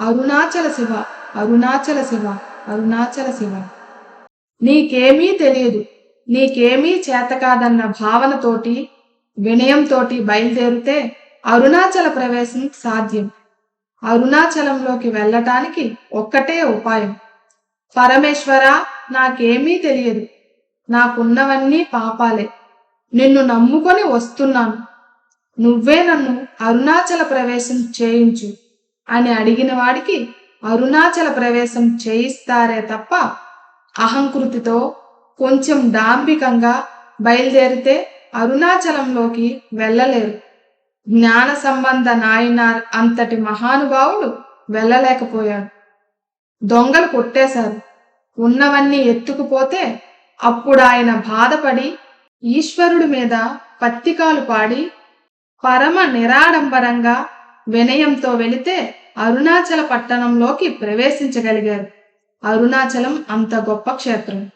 అరుణాచల శివ అరుణాచల శివ అరుణాచల శివ. నీకేమీ తెలియదు నీకేమీ చేతకాదన్న భావనతోటి వినయంతోటి బయలుదేరితే అరుణాచల ప్రవేశం సాధ్యం. అరుణాచలంలోకి వెళ్ళటానికి ఒక్కటే ఉపాయం. పరమేశ్వర నాకేమీ తెలియదు. నాకున్నవన్నీ పాపాలే. నిన్ను నమ్ముకొని వస్తున్నాను. నువ్వే నన్ను అరుణాచల ప్రవేశం చేయించు. అని అడిగిన వాడికి అరుణాచల ప్రవేశం చేయిస్తారే తప్ప అహంకృతితో కొంచెం డాంబికంగా బయలుదేరితే అరుణాచలంలోకి వెళ్ళలేరు. జ్ఞాన సంబంధ నాయనార్ అంతటి మహానుభావుడు వెళ్ళలేకపోయాడు. దొంగలు కొట్టేశారు. ఉన్నవన్నీ ఎత్తుకుపోతే అప్పుడు ఆయన బాధపడి ఈశ్వరుడి మీద పత్తికాలు పాడి పరమ నిరాడంబరంగా వినయంతో వెళితే అరుణాచల పట్టణంలోకి ప్రవేశించగలిగారు. అరుణాచలం అంత గొప్ప క్షేత్రం.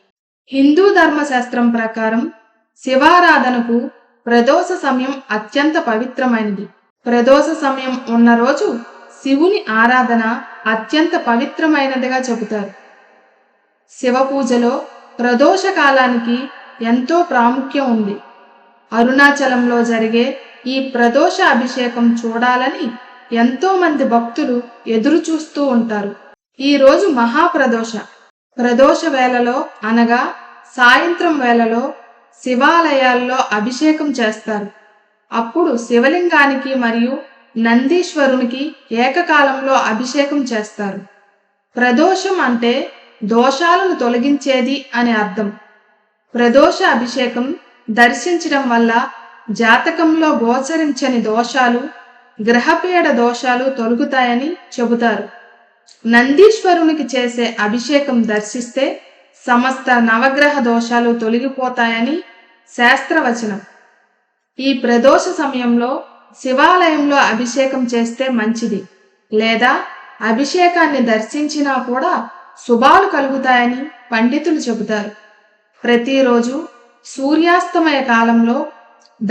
హిందూ ధర్మశాస్త్రం ప్రకారం శివారాధనకు ప్రదోష సమయం అత్యంత పవిత్రమైనది. ప్రదోష సమయం ఉన్న రోజు శివుని ఆరాధన అత్యంత పవిత్రమైనదిగా చెబుతారు. శివ పూజలో ప్రదోష కాలానికి ఎంతో ప్రాముఖ్యం ఉంది. అరుణాచలంలో జరిగే ఈ ప్రదోష అభిషేకం చూడాలని ఎంతోమంది భక్తులు ఎదురు చూస్తూ ఉంటారు. ఈ రోజు మహాప్రదోష. ప్రదోష వేళలో అనగా సాయంత్రం వేళలో శివాలయాల్లో అభిషేకం చేస్తారు. అప్పుడు శివలింగానికి మరియు నందీశ్వరునికి ఏకకాలంలో అభిషేకం చేస్తారు. ప్రదోషం అంటే దోషాలను తొలగించేది అని అర్థం. ప్రదోష అభిషేకం దర్శించడం వల్ల జాతకంలో గోచరించని దోషాలు గ్రహపీడ దోషాలు తొలగుతాయని చెబుతారు. నందీశ్వరునికి చేసే అభిషేకం దర్శిస్తే సమస్త నవగ్రహ దోషాలు తొలగిపోతాయని శాస్త్రవచనం. ఈ ప్రదోష సమయంలో శివాలయంలో అభిషేకం చేస్తే మంచిది. లేదా అభిషేకాన్ని దర్శించినా కూడా శుభాలు కలుగుతాయని పండితులు చెబుతారు. ప్రతిరోజు సూర్యాస్తమయ కాలంలో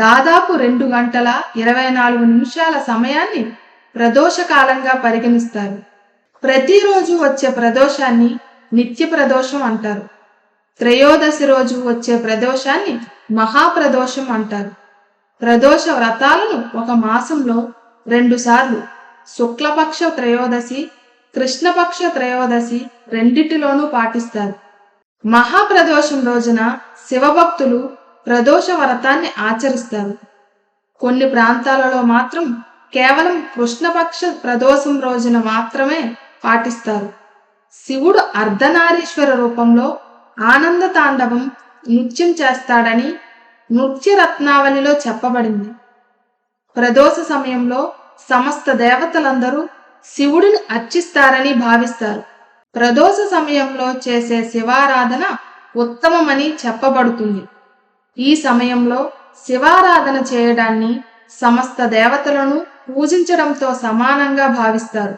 దాదాపు రెండు గంటల ఇరవై నాలుగు నిమిషాల సమయాన్ని ప్రదోషకాలంగా పరిగణిస్తారు. ప్రతిరోజు వచ్చే ప్రదోషాన్ని నిత్య ప్రదోషం అంటారు. త్రయోదశి రోజు వచ్చే ప్రదోషాన్ని మహాప్రదోషం అంటారు. ప్రదోష వ్రతాలను ఒక మాసంలో రెండుసార్లు శుక్లపక్ష త్రయోదశి కృష్ణపక్ష త్రయోదశి రెండిటిలోనూ పాటిస్తారు. మహాప్రదోషం రోజున శివభక్తులు ప్రదోష వ్రతాన్ని ఆచరిస్తారు. కొన్ని ప్రాంతాలలో మాత్రం కేవలం కృష్ణపక్ష ప్రదోషం రోజున మాత్రమే పాటిస్తారు. శివుడు అర్ధనారీశ్వర రూపంలో ఆనంద తాండవం నృత్యం చేస్తాడని నృత్య రత్నావళిలో చెప్పబడింది. ప్రదోష సమయంలో సమస్త దేవతలందరూ శివుడిని అర్చిస్తారని భావిస్తారు. ప్రదోష సమయంలో చేసే శివారాధన ఉత్తమమని చెప్పబడుతుంది. ఈ సమయంలో శివారాధన చేయడాన్ని సమస్త దేవతలను పూజించడంతో సమానంగా భావిస్తారు.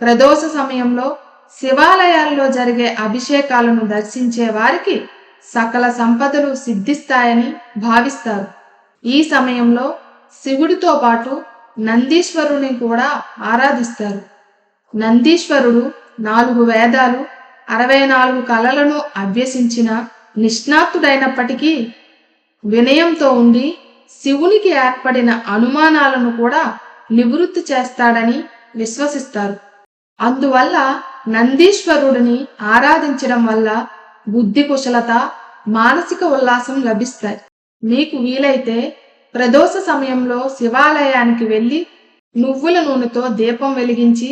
ప్రదోష సమయంలో శివాలయాల్లో జరిగే అభిషేకాలను దర్శించే వారికి సకల సంపదలు సిద్ధిస్తాయని భావిస్తారు. ఈ సమయంలో శివుడితో పాటు నందీశ్వరుని కూడా ఆరాధిస్తారు. నందీశ్వరుడు నాలుగు వేదాలు అరవై నాలుగు కళలను అభ్యసించిన నిష్ణాతుడైనప్పటికీ వినయంతో ఉండి శివునికి ఏర్పడిన అనుమానాలను కూడా నివృత్తి చేస్తాడని విశ్వసిస్తారు. అందువల్ల నందీశ్వరుడిని ఆరాధించడం వల్ల బుద్ధి కుశలత మానసిక ఉల్లాసం లభిస్తాయి. మీకు వీలైతే ప్రదోష సమయంలో శివాలయానికి వెళ్ళి నువ్వుల నూనెతో దీపం వెలిగించి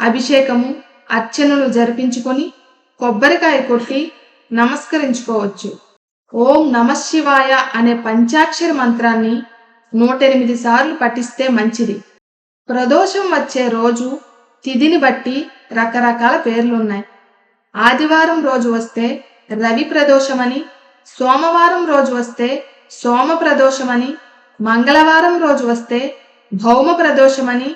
అభిషేకము అర్చనలు జరిపించుకొని కొబ్బరికాయ కొట్టి నమస్కరించుకోవచ్చు. ఓం నమశివాయ అనే పంచాక్షర మంత్రాన్ని నూట ఎనిమిది సార్లు పఠిస్తే మంచిది. ప్రదోషం వచ్చే రోజు తిథిని బట్టి రకరకాల పేర్లున్నాయి. ఆదివారం రోజు వస్తే రవి ప్రదోషమని సోమవారం రోజు వస్తే సోమ ప్రదోషమని మంగళవారం రోజు వస్తే భౌమ ప్రదోషమని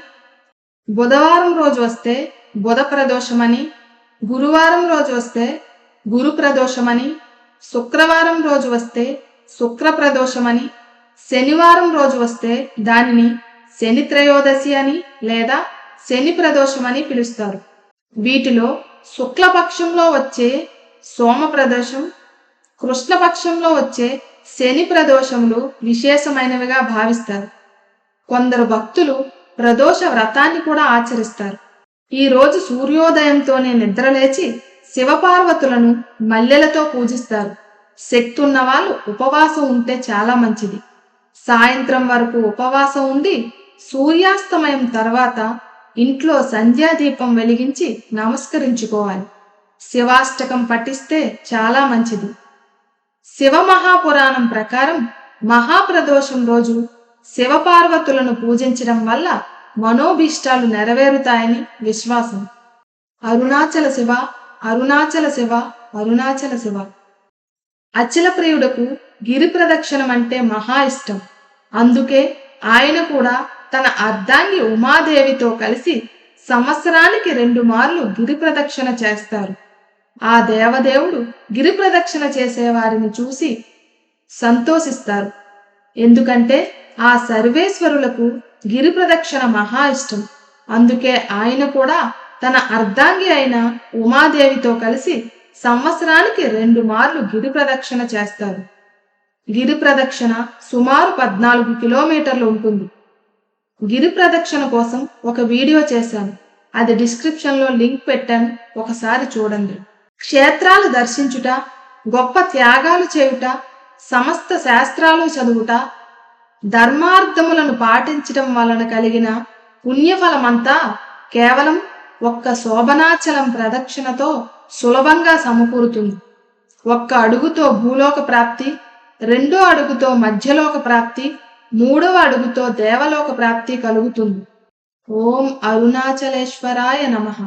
బుధవారం రోజు వస్తే బుధ ప్రదోషమని గురువారం రోజు వస్తే గురు ప్రదోషమని శుక్రవారం రోజు వస్తే శుక్ర ప్రదోషమని శనివారం రోజు వస్తే దానిని శని త్రయోదశి అని లేదా శని ప్రదోషమని పిలుస్తారు. వీటిలో శుక్లపక్షంలో వచ్చే సోమ ప్రదోషం కృష్ణపక్షంలో వచ్చే శని ప్రదోషములు విశేషమైనవిగా భావిస్తారు. కొందరు భక్తులు ప్రదోష వ్రతాన్ని కూడా ఆచరిస్తారు. ఈ రోజు సూర్యోదయంతోనే నిద్రలేచి శివపార్వతులను మల్లెలతో పూజిస్తారు. శక్తి ఉన్నవాళ్ళు ఉపవాసం ఉంటే చాలా మంచిది. సాయంత్రం వరకు ఉపవాసం ఉండి సూర్యాస్తమయం తర్వాత ఇంట్లో సంధ్యాదీపం వెలిగించి నమస్కరించుకోవాలి. శివాష్టకం పఠిస్తే చాలా మంచిది. శివ మహాపురాణం ప్రకారం మహాప్రదోషం రోజు శివపార్వతులను పూజించడం వల్ల మనోభీష్టాలు నెరవేరుతాయని విశ్వాసం. అరుణాచల శివ అరుణాచల శివ అరుణాచల శివ. అచల ప్రియుడకు గిరి ప్రదక్షిణం అంటే మహా ఇష్టం. అందుకే ఆయన కూడా తన అర్ధాంగి ఉమాదేవితో కలిసి సంవత్సరానికి రెండు మార్లు గిరి ప్రదక్షిణ చేస్తారు. ఆ దేవదేవుడు గిరి ప్రదక్షిణ చేసేవారిని చూసి సంతోషిస్తారు. ఎందుకంటే ఆ సర్వేశ్వరులకు గిరి ప్రదక్షిణ మహా ఇష్టం. అందుకే ఆయన కూడా తన అర్ధాంగి అయిన ఉమాదేవితో కలిసి సంవత్సరానికి రెండు మార్లు గిరి ప్రదక్షిణ చేస్తారు. గిరి ప్రదక్షిణ సుమారు పద్నాలుగు కిలోమీటర్లు ఉంటుంది. గిరి ప్రదక్షిణ కోసం ఒక వీడియో చేశాను. అది డిస్క్రిప్షన్లో లింక్ పెట్టాను. ఒకసారి చూడండి. క్షేత్రాలు దర్శించుట గొప్ప త్యాగాలు చేయుట సమస్త శాస్త్రాలు చదువుట ధర్మార్థములను పాటించటం వలన కలిగిన పుణ్యఫలమంతా కేవలం ఒక్క శోభనాచలం ప్రదక్షిణతో సులభంగా సమకూరుతుంది. ఒక్క అడుగుతో భూలోక ప్రాప్తి రెండో అడుగుతో మధ్యలోక ప్రాప్తి మూడవ అడుగుతో దేవలోక ప్రాప్తి కలుగుతుంది. ఓం అరుణాచలేశ్వరాయ నమః.